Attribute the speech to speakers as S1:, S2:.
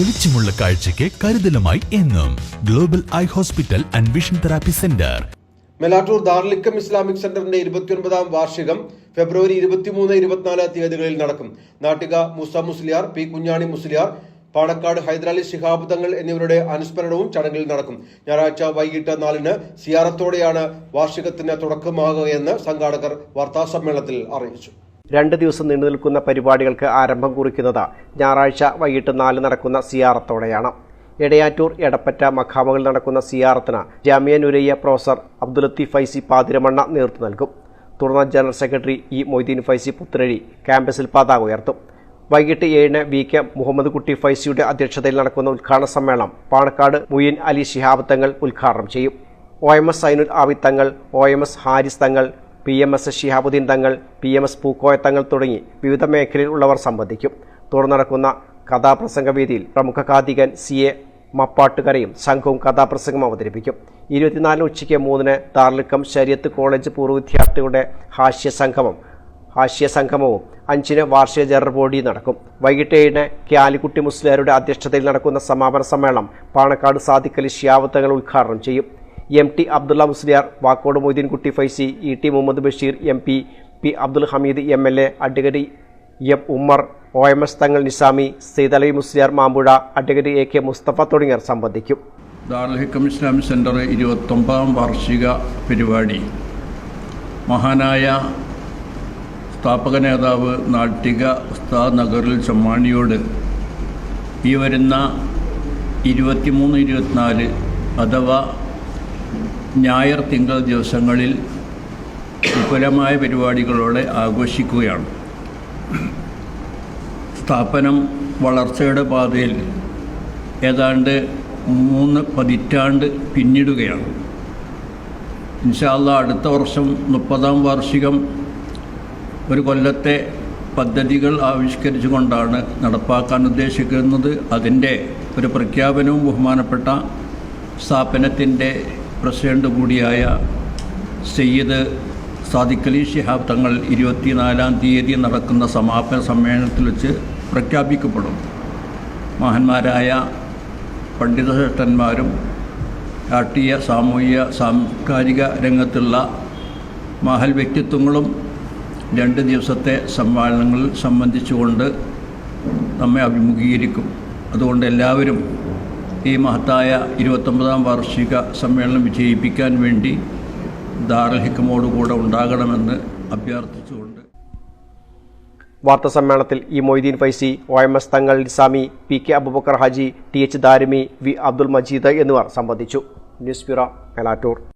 S1: തെളിച്ചമുള്ള കാഴ്ചയ്ക്ക് കരുതലുമായി എന്നും global eye hospital and vision therapy centre.
S2: Melattur ദാർലിക്കം Islamic സെന്ററിന്റെ ഇരുപത്തിയൊൻപതാം വാർഷികം ഫെബ്രുവരി ഇരുപത്തിമൂന്ന് ഇരുപത്തിനാല് തീയതികളിൽ നടക്കും. നാട്ടിക മുസ മുസ്ലിയാർ പി കുഞ്ഞാണി മുസ്ലിയാർ പാണക്കാട് ഹൈദരാലി ശിഹാബ് തങ്ങൾ എന്നിവരുടെ അനുസ്മരണവും ചടങ്ങിൽ നടക്കും. ഞായറാഴ്ച വൈകിട്ട് നാലിന് സിയാറത്തോടെയാണ് വാർഷികത്തിന് തുടക്കമാകുകയെന്ന് സംഘാടകർ വാർത്താസമ്മേളനത്തിൽ അറിയിച്ചു.
S3: രണ്ട് ദിവസം നീണ്ടു നിൽക്കുന്ന പരിപാടികൾക്ക് ആരംഭം കുറിക്കുന്നത് ഞായറാഴ്ച വൈകിട്ട് നാല് നടക്കുന്ന സിയാറത്തോടെയാണ്. എടയാറ്റൂർ എടപ്പറ്റ മഖാമകളിൽ നടക്കുന്ന സിയാറത്തിന് ജാമിയ നുരയ്യ പ്രൊഫസർ അബ്ദുൽ ലത്തീഫ് ഫൈസി പാതിരമണ്ണ നേതൃത്വം നൽകും. തുടർന്ന് general secretary E Moideen Faizy Puthanazhi ക്യാമ്പസിൽ പതാക ഉയർത്തും. വൈകിട്ട് ഏഴിന് വി കെ മുഹമ്മദ് കുട്ടി ഫൈസിയുടെ അധ്യക്ഷതയിൽ നടക്കുന്ന ഉദ്ഘാടന സമ്മേളനം പാണക്കാട് മുയിൻ അലി ശിഹാബ് തങ്ങൾ ഉദ്ഘാടനം ചെയ്യും. O M S Zainul Abid Thangal O M S Haris Thangal P M S Shihabuddin തങ്ങൾ P M S Pookoya Thangal തുടങ്ങി വിവിധ മേഖലയിൽ ഉള്ളവർ സംബന്ധിക്കും. തുടർന്ന് നടക്കുന്ന കഥാപ്രസംഗ വേദിയിൽ പ്രമുഖ കാതികൻ സി എ മപ്പാട്ടുകരയും സംഘവും കഥാപ്രസംഗം അവതരിപ്പിക്കും. ഇരുപത്തിനാലിന് ഉച്ചയ്ക്ക് മൂന്നിന് താർലിക്കം ശരിയത്ത് കോളേജ് പൂർവ വിദ്യാർത്ഥികളുടെ ഹാസ്യ സംഗമം ഹാസ്യ സംഗമവും അഞ്ചിന് വാർഷിക ജനറൽ ബോഡി നടക്കും. വൈകിട്ട് ഏഴിന് ക്യാലിക്കുട്ടി മുസ്ലിയാരുടെ അധ്യക്ഷതയിൽ നടക്കുന്ന സമാപന സമ്മേളനം പാണക്കാട് സാദിഖലി ഷിയാവത്തങ്ങൾ ഉദ്ഘാടനം ചെയ്യും. M T Abdulla Musliyar Vakkode Moideenkutty Faizy E T Muhammed Basheer M P P Abdul Hameed M L A advocate M Ummer O M S Thangal Nizami Seethali Musliyar Mampuzha advocate A K Musthafa തുടങ്ങിയവർ സംബന്ധിക്കും.
S4: ദാർഹിക്കം Hikam Islamic centre ഇരുപത്തൊമ്പതാം വാർഷിക പരിപാടി. മഹാനായ സ്ഥാപക നേതാവ് നാട്ടിക ഉസ്താദ് നഗറിൽ ചമ്മാണിയോട് ഈ വരുന്ന ഇരുപത്തിമൂന്ന് ഇരുപത്തിനാല് അഥവാ ഞായർ തിങ്കൾ ദിവസങ്ങളിൽ വിപുലമായ പരിപാടികളോടെ ആഘോഷിക്കുകയാണ്. സ്ഥാപനം വളർച്ചയുടെ പാതയിൽ ഏതാണ്ട് മൂന്ന് പതിറ്റാണ്ട് പിന്നിടുകയാണ്. ഇൻഷാല്ല അടുത്ത വർഷം മുപ്പതാം വാർഷികം ഒരു കൊല്ലത്തെ പദ്ധതികൾ ആവിഷ്കരിച്ചുകൊണ്ടാണ് നടപ്പാക്കാൻ ഉദ്ദേശിക്കുന്നത്. അതിന്റെ ഒരു പ്രഖ്യാപനവും ബഹുമാനപ്പെട്ട സ്ഥാപനത്തിന്റെ പ്രസിഡന്റ് കൂടിയായ സയ്യിദ് സാദിഖലി ഷിഹാബ് തങ്ങൾ ഇരുപത്തിനാലാം തീയതി നടക്കുന്ന സമാപന സമ്മേളനത്തിൽ വെച്ച് പ്രഖ്യാപിക്കപ്പെടും. മഹാന്മാരായ പണ്ഡിതശ്രേഷ്ഠന്മാരും രാഷ്ട്രീയ സാമൂഹിക സാംസ്കാരിക രംഗത്തുള്ള മഹൽ വ്യക്തിത്വങ്ങളും രണ്ട് ദിവസത്തെ സമ്മേളനങ്ങളിൽ സംബന്ധിച്ചുകൊണ്ട് നമ്മെ അഭിമുഖീകരിക്കും. അതുകൊണ്ട് എല്ലാവരും ഈ മഹത്തായ ഇരുപത്തൊമ്പതാം വാർഷിക സമ്മേളനം വിജയിപ്പിക്കാൻ വേണ്ടി ദാർഹിക്കമോട് കൂടെ ഉണ്ടാകണമെന്ന് അഭ്യർത്ഥിച്ചുകൊണ്ട്.
S3: വാർത്താ സമ്മേളനത്തിൽ E Moideen Faizy O M S Thangal Nizami P K Abubacker Haji T H Darimi V Abdul Majeed എന്നിവർ സംബന്ധിച്ചു. News bureau Melattur